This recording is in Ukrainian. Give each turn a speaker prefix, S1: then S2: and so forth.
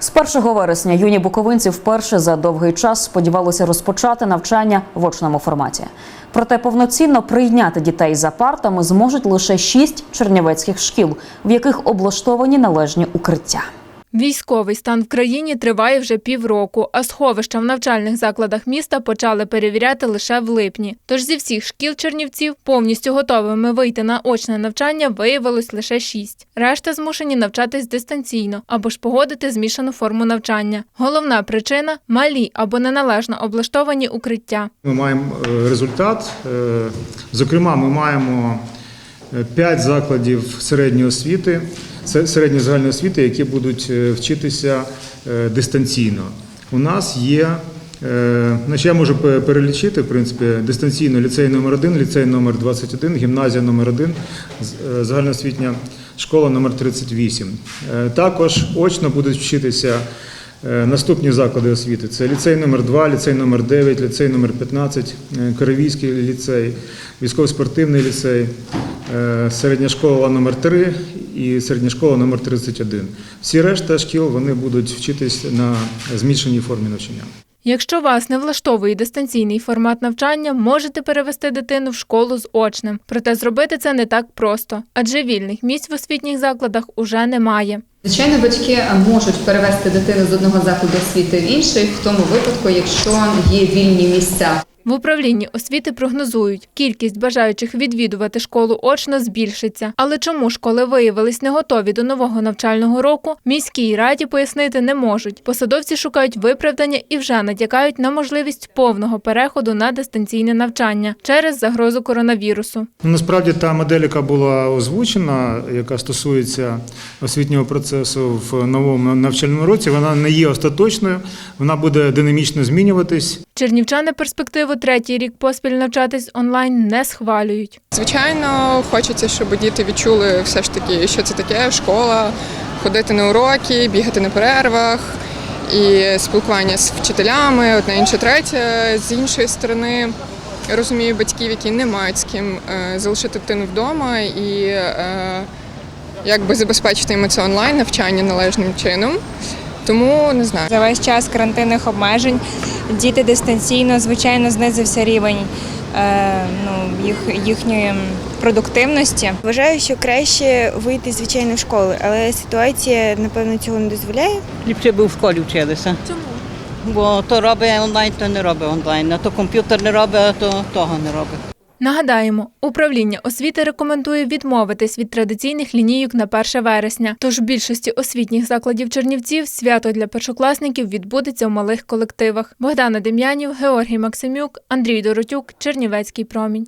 S1: З 1 вересня юні буковинці вперше за довгий час сподівалися розпочати навчання в очному форматі. Проте повноцінно прийняти дітей за партами зможуть лише шість чернівецьких шкіл, в яких облаштовані належні укриття.
S2: Військовий стан в країні триває вже півроку, а сховища в навчальних закладах міста почали перевіряти лише в липні. Тож зі всіх шкіл чернівців повністю готовими вийти на очне навчання виявилось лише шість. Решта змушені навчатись дистанційно або ж погодити змішану форму навчання. Головна причина малі або неналежно облаштовані укриття.
S3: Ми маємо е, результат. Е, Зокрема, ми маємо 5 закладів середньої освіти, середньої загальної освіти, які будуть е, вчитися е, дистанційно. У нас є, е, значить я можу перелічити, в принципі, дистанційно ліцей номер 1 ліцей номер 21 гімназія номер 1 е, загальноосвітня школа номер 38. Е, Також очно будуть вчитися Наступні заклади освіти це ліцей номер 2 ліцей номер 9 ліцей номер 15 е, Кировійський ліцей, військово-спортивний ліцей, середня школа номер 3 і середня школа номер 31. Всі решта шкіл вони будуть вчитись на змішаній формі навчання.
S2: Якщо вас не влаштовує дистанційний формат навчання, можете перевести дитину в школу з очним. Проте зробити це не так просто, адже вільних місць в освітніх закладах уже немає.
S4: Звичайно, батьки е, можуть перевести дитину з одного закладу освіти в інший в тому випадку, якщо є вільні місця.
S2: В управлінні освіти прогнозують, кількість бажаючих відвідувати школу очно збільшиться. Але чому школи виявились не готові до нового навчального року, міській раді пояснити не можуть. Посадовці шукають виправдання і вже натякають на можливість повного переходу на дистанційне навчання через загрозу коронавірусу.
S3: Ну, Насправді та модель, яка була озвучена, яка стосується освітнього процесу в новому навчальному році, вона не є остаточною, вона буде динамічно змінюватись.
S2: Чернівчани перспективу третій рік поспіль навчатись онлайн не схвалюють.
S5: Звичайно, хочеться, щоб діти відчули все ж таки, що це таке школа, ходити на уроки, бігати на перервах і спілкування з вчителями, одне інше третє. З іншої сторони, розумію батьків, які не мають з ким е, залишити дитину вдома і е, якби забезпечити їм це онлайн навчання належним чином. Тому не знаю.
S6: За весь час карантинних обмежень діти дистанційно, звичайно, знизився рівень е, ну, їх, їхньої продуктивності.
S7: Вважаю, що краще вийти звичайно в школу, але ситуація напевно цього не дозволяє.
S8: Ліпше би в школі вчилися. Чому? Бо то робить онлайн, то не робить онлайн. А то комп'ютер не робить, а то того не робить.
S2: Нагадаємо, управління освіти рекомендує відмовитись від традиційних лінійок на 1 вересня. Тож в більшості освітніх закладів Чернівців свято для першокласників відбудеться в малих колективах. Богдана Дем'янів, Георгій Максимюк, Андрій Доротюк, Чернівецький промінь.